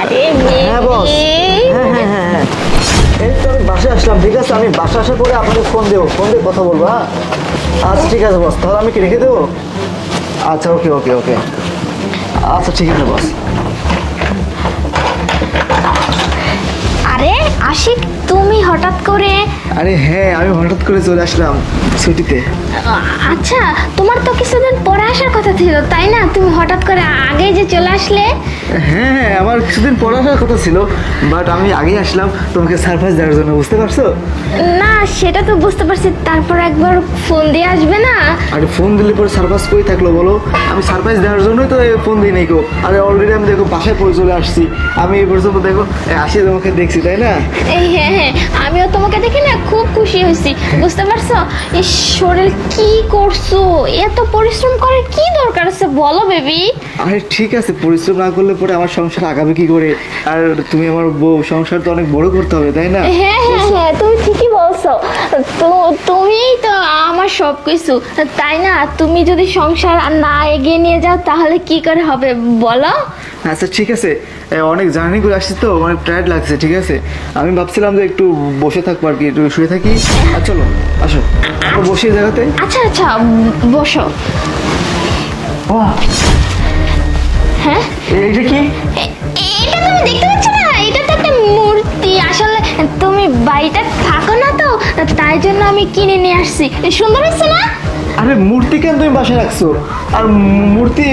আরে হ্যাঁ বস। হ্যাঁ হ্যাঁ হ্যাঁ হ্যাঁ। এই তো আমি বাসায় আসলাম ঠিক আছে? আমি বাসা আসার পরে আপনাকে ফোন দেবো। ফোন দিয়ে কথা বলব হ্যাঁ? আচ্ছা ঠিক আছে বস। তাহলে আমি কি রেখে দেবো? আচ্ছা ওকে ওকে ওকে। আচ্ছা ঠিক আছে বস। আরে আশিক তুমি হঠাৎ করে আরে হ্যাঁ আমি হঠাৎ করে চলে আসলাম ছুটিতে। আচ্ছা তোমার তো কিছুদিন পরে আসার কথা ছিল তাই না? তুমি হঠাৎ করে আগে যে চলে আসলে হ্যাঁ হ্যাঁ আমার কিছুদিন পরে আসার কথা ছিল বাট আমি আগেই আসলাম। তোমাকে সারপ্রাইজ দেওয়ার জন্য বুঝতে পারছ? না সেটা তো বুঝতে পারছি। তারপর একবার ফোন দিয়ে আসবে না? আরে ফোন দিলে পরে সারপ্রাইজ কই থাকল বলো? আমি সারপ্রাইজ দেওয়ার জন্যই তো ফোন দিই নাই গো। আরে অলরেডি আমি দেখো বাসায় চলে আসছি। আমি এই পর্যন্ত দেখো আসি তোমাকে দেখছি তাই না? এই হ্যাঁ হ্যাঁ আমিও তোমাকে দেখে না খুব খুশি হয়েছি বুঝতে পারছ? এই শরীর কি করছ? এত পরিশ্রম করার কি দরকার আছে বলো বেবি আরে ঠিক আছে পরিশ্রম না করলে পরে আমার সংসার আগাবে কি করে? আর তুমি আমার বউ সংসার তো অনেক বড় করতে হবে তাই না? হ্যাঁ হ্যাঁ হ্যাঁ তুমি ঠিকই বলছো। তো তুমিই তো আমার সব কিছু তাই না? তুমি যদি সংসার না এগিয়ে নিয়ে যাও তাহলে কি করে হবে? বলো। আচ্ছা ঠিক আছে। অনেক জার্নি করে আসছি তো অনেক টায়ার্ড লাগছে ঠিক আছে? আমি ভাবছিলাম যে একটু বসে থাকব আর কি একটু শুয়ে থাকি। আর চলো আসো। বসে জায়গাতে। আচ্ছা আচ্ছা বসো। বাহ, হ্যাঁ? এইটা কি? এটা তুমি দেখতে পাচ্ছ না? এটা তো একটা মূর্তি। আসলে তুমি বাড়িতে থাকো না তো তাই জন্য আমি কিনে নিয়ে আসছি। সুন্দর হচ্ছে না? আরে মূর্তি কেন তুমি বাসায় রাখছো? আর মূর্তি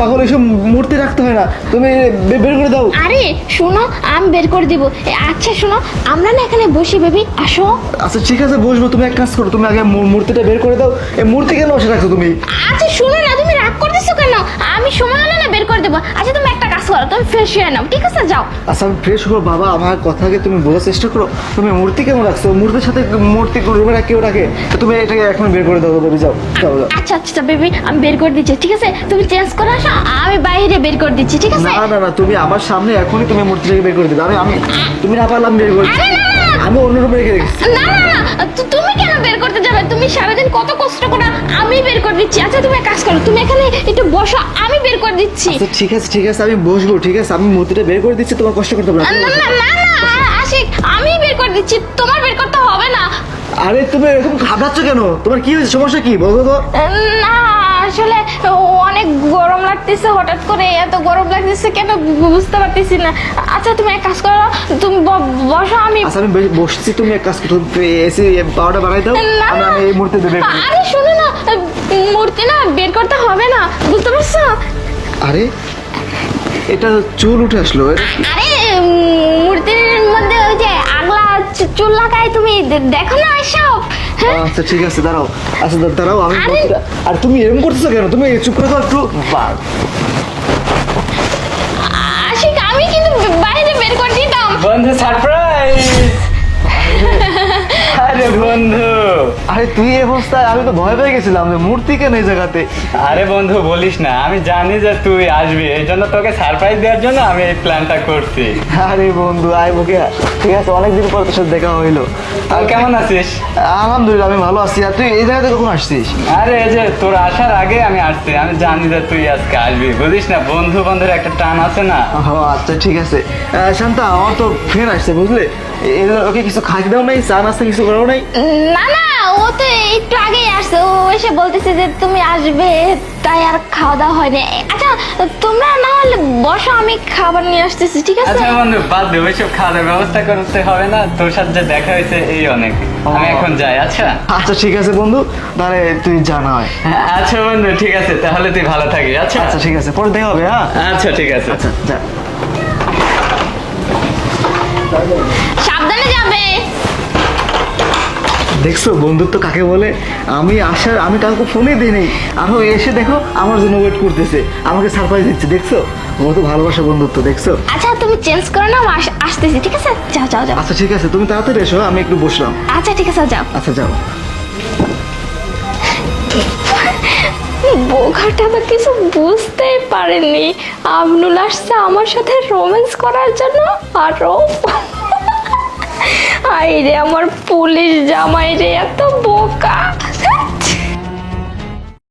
পাগল এসব মূর্তি রাখতে হয় না। তুমি বের করে দাও। আরে শোনো আমি বের করে দিব। আচ্ছা শোনো আমরা না এখানে বসি বেবি। আসো। আচ্ছা ঠিক আছে বসবো। তুমি এক কাজ করো তুমি আগে মূর্তিটা বের করে দাও। এই মূর্তি কেন বসে রাখছো তুমি? আচ্ছা শোনো না কেন আমি সময় হলে না বের করে দেবো। আচ্ছা তুমি একটা কাজ করো তুমি ফ্রেশ হয়ে নাও ঠিক আছে? যাও। আচ্ছা আমি ফ্রেশ হব বাবা আমার কথাকে তুমি বোঝার চেষ্টা করো। তুমি মূর্তি কেন রাখছো? মূর্তির সাথে মূর্তি রুমে কেউ রাখে? তো তুমি এটাকে এখন বের করে দাও বেবি যাও যাও যাও। আচ্ছা আচ্ছা বেবি আমি বের করে দিচ্ছি ঠিক আছে? তুমি চেঞ্জ করে আসো আমি বাইরে বের করে দিচ্ছি ঠিক আছে? না না না তুমি আমার সামনে এখনই তুমি মূর্তিটাকে বের করে দিবে। আমি আমি তুমি না পারলাম বের করে। আমি অন্য রুমে রেখে রেখেছি। করতে যাবে তুমি সারাদিন কত কষ্ট করে আমি বের করে দিচ্ছি। আচ্ছা তুমি এক কাজ করো তুমি এখানে একটু বসো আমি বের করে দিচ্ছি। আচ্ছা ঠিক আছে ঠিক আছে আমি বসবো ঠিক আছে আমি মূর্তিটা বের করে দিচ্ছি তোমার কষ্ট করতে হবে না না না না আশিক আমি বের করে দিচ্ছি তোমার বের করতে হবে না। আরে তুমি এরকম ঘাবড়াচ্ছ কেন? তোমার কি হয়েছে? সমস্যা কি? বলো তো। না আসলে অনেক গরম লাগতেছে হঠাৎ করে এত গরম লাগতেছে কেন বুঝতে পারতেছি না। আচ্ছা তুমি এক কাজ করো তুমি বসো আমি আচ্ছা আমি বসছি তুমি এক কাজ করো এসে পাওয়াটা বানাই দাও আমি আমি এই মুহূর্তে দেবে আরে শোনো না মূর্তি না বের করতে হবে না বুঝতে পারছ? আরে এটা চুল উঠে আসলো আরে মূর্তির মধ্যে ওই যে আগলা চুল লাগায় তুমি দেখো না এসব। হ্যাঁ আচ্ছা ঠিক আছে দাঁড়াও। আচ্ছা দাঁড়াও আমি আরে- তুমি এরকম করতেছো কেন? তুমি চুপ করে একটু। আশিক আমি কিন্তু বাইরে বের করে দিতাম। বন্ধু সারপ্রাইজ আরে তুই এই অবস্থায় আমি তো ভয় পেয়ে গেছিলাম যে মূর্তি কেন এই জায়গাতে? আরে বন্ধু বলিস না আমি জানি যে তুই আসবি এই জন্য তোকে সারপ্রাইজ দেওয়ার জন্য আমি এই প্ল্যানটা করছি। আরে বন্ধু আয় বুকে ঠিক আছে অনেকদিন পর তোর সাথে দেখা হইল। আর কেমন আছিস? আলহামদুলিল্লাহ আমি ভালো আছি। আর তুই এই জায়গাতে কখন আসছিস? আরে এই যে তোর আসার আগে আমি আসছি আমি জানি যে তুই আজকে আসবি বুঝিস না বন্ধু বন্ধুর একটা টান আছে না। ও আচ্ছা ঠিক আছে। শান্তা আমার তো ফ্রেন্ড আসছে বুঝলে? এর ওকে কিছু খাইতে দাও নাই চা নাস্তা কিছু করাও নাই? না না ও তো একটু আগেই আসছে। ও এসে বলতেছে যে তুমি আসবে তাই আর খাওয়া দাওয়া হয়নি। আচ্ছা তোমরা না হলে বসো আমি খাবার নিয়ে আসতেছি ঠিক আছে? আচ্ছা বন্ধু বাদ দে ওইসব খাওয়া দাওয়ার ব্যবস্থা করতে হবে না। তোর সাথে যে দেখা হয়েছে এই অনেক। আমি এখন যাই আচ্ছা? আচ্ছা ঠিক আছে বন্ধু। তাহলে তুই জানা হয়। আচ্ছা বন্ধু ঠিক আছে তাহলে তুই ভালো থাকিস আচ্ছা? আচ্ছা ঠিক আছে পরে দেখা হবে হ্যাঁ? আচ্ছা ঠিক আছে। আচ্ছা যা। দেখছ? বন্ধুত্ব কাকে বলে? আমি আসার আমি কাউকে ফোনে দিই নেই আরও এসে দেখো আমার জন্য ওয়েট করতেছে। আমাকে সারপ্রাইজ দিচ্ছে দেখছ? ও তো ভালোবাসা বন্ধুত্ব দেখছ? আচ্ছা তুমি চেঞ্জ করো না আমি আসতেছি ঠিক আছে? যাও যাও যাও। আচ্ছা ঠিক আছে তুমি তাড়াতাড়ি এসো আমি একটু বসলাম। আচ্ছা ঠিক আছে যাও। আচ্ছা যাও। বোঘাটা তো কিছু বুঝতেই পারেনি। আবনুল আসছে আমার সাথে রোম্যান্স করার জন্য আরও আই রে আমার পুলিশ জামাই রে এত বোকা।